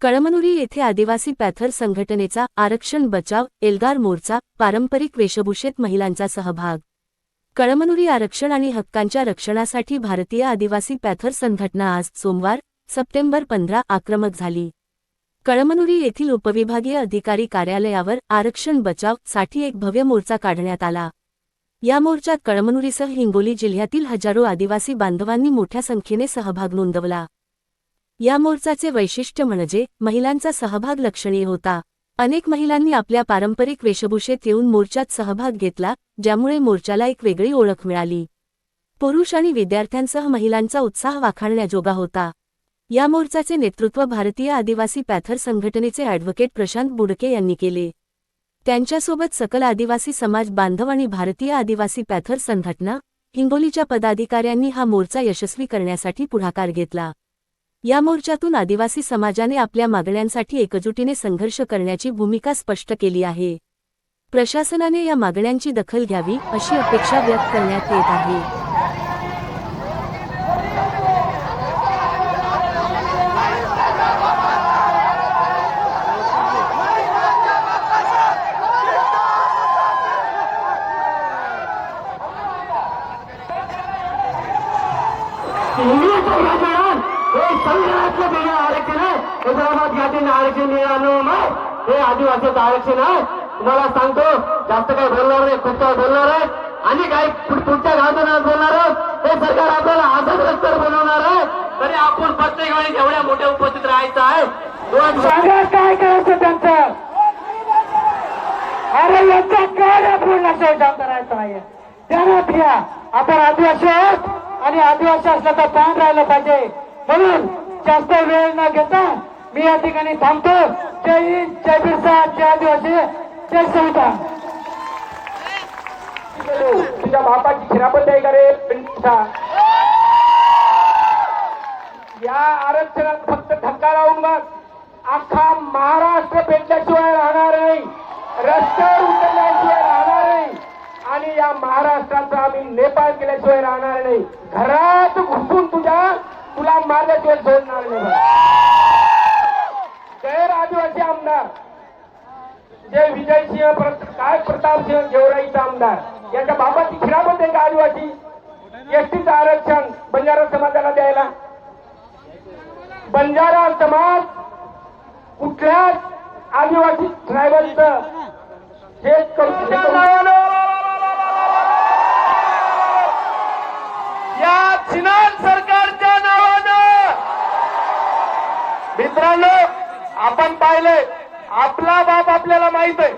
कळमनुरी येथे आदिवासी पॅथर संघटनेचा आरक्षण बचाव एल्गार मोर्चा पारंपरिक वेशभूषेत महिलांचा सहभाग. कळमनुरी आरक्षण आणि हक्कांच्या रक्षणासाठी भारतीय आदिवासी पॅथर संघटना आज सोमवार सप्टेंबर पंधरा आक्रमक झाली. कळमनुरी येथील उपविभागीय अधिकारी कार्यालयावर आरक्षण बचावसाठी एक भव्य मोर्चा काढण्यात आला. या मोर्चात कळमनुरीसह हिंगोली जिल्ह्यातील हजारो आदिवासी बांधवांनी मोठ्या संख्येने सहभाग नोंदवला. या मोर्चाचे वैशिष्ट्य म्हणजे महिलांचा सहभाग लक्षणीय होता. अनेक महिलांनी आपल्या पारंपरिक वेशभूषेत येऊन मोर्चात सहभाग घेतला ज्यामुळे मोर्चाला एक वेगळी ओळख मिळाली. पुरुष आणि विद्यार्थ्यांसह महिलांचा उत्साह वाखाणण्याजोगा होता. या मोर्चाचे नेतृत्व भारतीय आदिवासी पॅथर संघटनेचे ॲडव्होकेट प्रशांत बुडके यांनी केले. त्यांच्यासोबत सकल आदिवासी समाज बांधव आणि भारतीय आदिवासी पॅथर संघटना हिंगोलीच्या पदाधिकाऱ्यांनी हा मोर्चा यशस्वी करण्यासाठी पुढाकार घेतला. या मोर्चातून आदिवासी समाजाने आपल्या मागण्यांसाठी एकजुटीने संघर्ष करण्याची भूमिका स्पष्ट केली आहे प्रशासनाने या मागण्यांची दखल घ्यावी अशी अपेक्षा व्यक्त करण्यात येत आहे Mm-hmm. संविधानातलं वेगळं आरक्षण आहे हैदराबाद जातीने आरक्षण मिळालं मग हे आदिवासीचं आरक्षण आहे तुम्हाला सांगतो जास्त काय बोलणार नाही खूप काय बोलणार आहे आणि काही पुढ- पुढच्या गावात बोलणार हे सरकार आपल्याला असंच रस्त्यावर बनवणार आहे तरी आपण प्रत्येक वेळी एवढ्या मोठ्या उपस्थित राहायचं आहे सांगा काय करायचं त्यांचं अरे यांचा काय पूर्ण शोषण करायचं आहे त्यांना आपण आदिवासी आहोत आणि आदिवासी असलं तर पान राहिलं पाहिजे. म्हणून जास्त वेळ न घेता मी या ठिकाणी थांबतो. जय हिंद जय बिरसा जय आदिवासी जय संविधान तुझ्या बापाची खिरापत करेल या आरक्षणात फक्त धक्का लावून मग अख्खा महाराष्ट्र पेटल्याशिवाय राहणार नाही. रस्त्यावर उतरल्याशिवाय राहणार नाही. आणि या महाराष्ट्राचा आम्ही नेपाळ केल्याशिवाय राहणार नाही. घरात तुला मारल्याशिवाय सोडणार गैर आदिवासी आमदार. जे विजयसिंह प्रत- काय प्रतापसिंह गेवराईचा आमदार. याच्या बाबाची खिरापत आहे का आदिवासी? एसटीचं आरक्षण बंजारा समाजाला द्यायला. बंजारा समाज कुठल्याच आदिवासी ट्रायबलच हे करू या चिनान सर मित्रांनो आपण पाहिलंय आपला बाप आपल्याला माहीत आहे.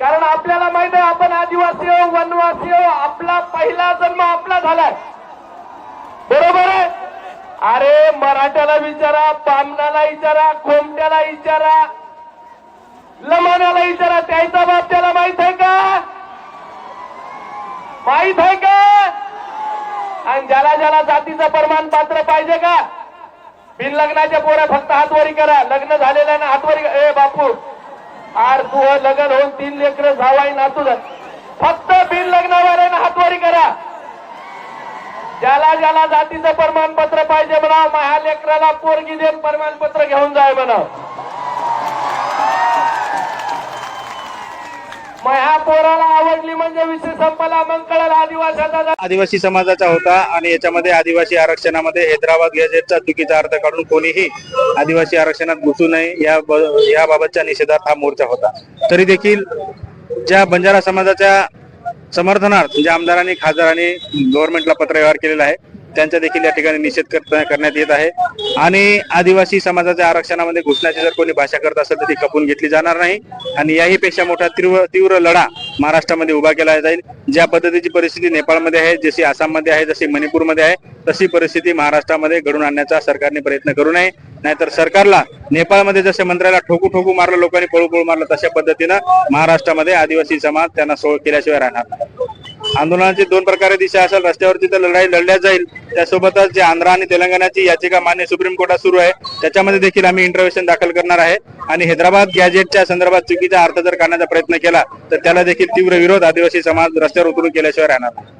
कारण आपल्याला माहीत आहे आपण आदिवासी हो वनवासी हो आपला पहिला जन्म आपला झालाय. बरोबर आहे? अरे मराठ्याला विचारा पामनाला विचारा कोमट्याला विचारा लमाण्याला विचारा त्याचा बाप त्याला माहीत आहे का? माहीत आहे का? आणि ज्याला ज्याला जातीचं प्रमाणपत्र पाहिजे का? बिन लग्नाच्या पोरा फक्त हातवारी करा. लग्न झालेल्या ना हातवारी ए बापू. आर तू लग्न होऊन तीन लेकर जावाई नातू झालं. फक्त बिन लग्नावर आहे ना करा. ज्याला ज्याला जातीचं प्रमाणपत्र पाहिजे म्हणा माझ्या लेकराला पोरगी देऊन प्रमाणपत्र घेऊन जाय म्हणा माझ्या पोराला आवडली म्हणजे विषय संपला. मग आदिवासाचा आदिवासी समाजाचा होता आणि याच्यामध्ये आदिवासी आरक्षणामध्ये हैदराबाद गॅजेटचा चुकीचा अर्थ काढून कोणीही आदिवासी आरक्षणात घुसू नये या याबाबतच्या निषेधात हा मोर्चा होता. तरी देखील ज्या बंजारा समाजाच्या समर्थनार्थ ज्या आमदारांनी खासदारांनी गव्हर्नमेंटला पत्रव्यवहार केलेला आहे त्यांचा देखील या ठिकाणी निषेध करण्यात येत आहे. आणि आदिवासी समाजाच्या आरक्षणामध्ये घुसण्याची जर कोणी भाषा करत असेल तर ती खपून घेतली जाणार नाही. आणि याही पेक्षा मोठा तीव्र तीव्र लढा महाराष्ट्रामध्ये उभा केला जाईल. ज्या पद्धतीची परिस्थिती नेपाळमध्ये आहे जशी आसाममध्ये आहे जशी मणिपूरमध्ये आहे तशी परिस्थिती महाराष्ट्रामध्ये घडून आणण्याचा सरकारने प्रयत्न करू नये. नाहीतर सरकारला नेपाळमध्ये जसे मंत्र्याला ठोकू ठोकू मारलं लोकांनी पळू पळू मारलं तशा पद्धतीनं महाराष्ट्रामध्ये आदिवासी समाज त्यांना सोळ केल्याशिवाय राहणार नाही. आंदोलनाची दोन प्रकारे दिशा असेल. रस्त्यावरती तर लढाई लढल्या जाईल. त्यासोबतच जे आंध्र आणि तेलंगणाची याचिका मान्य सुप्रीम कोर्टात सुरू आहे. त्याच्यामध्ये देखील आम्ही इंटरव्हेशन दाखल करणार आहे. आणि हैदराबाद गॅजेटच्या संदर्भात चुकीचा अर्थ जर काढण्याचा प्रयत्न केला तर त्याला देखील तीव्र विरोध आदिवासी समाज रस्त्यावर उतरून केल्याशिवाय राहणार नाही.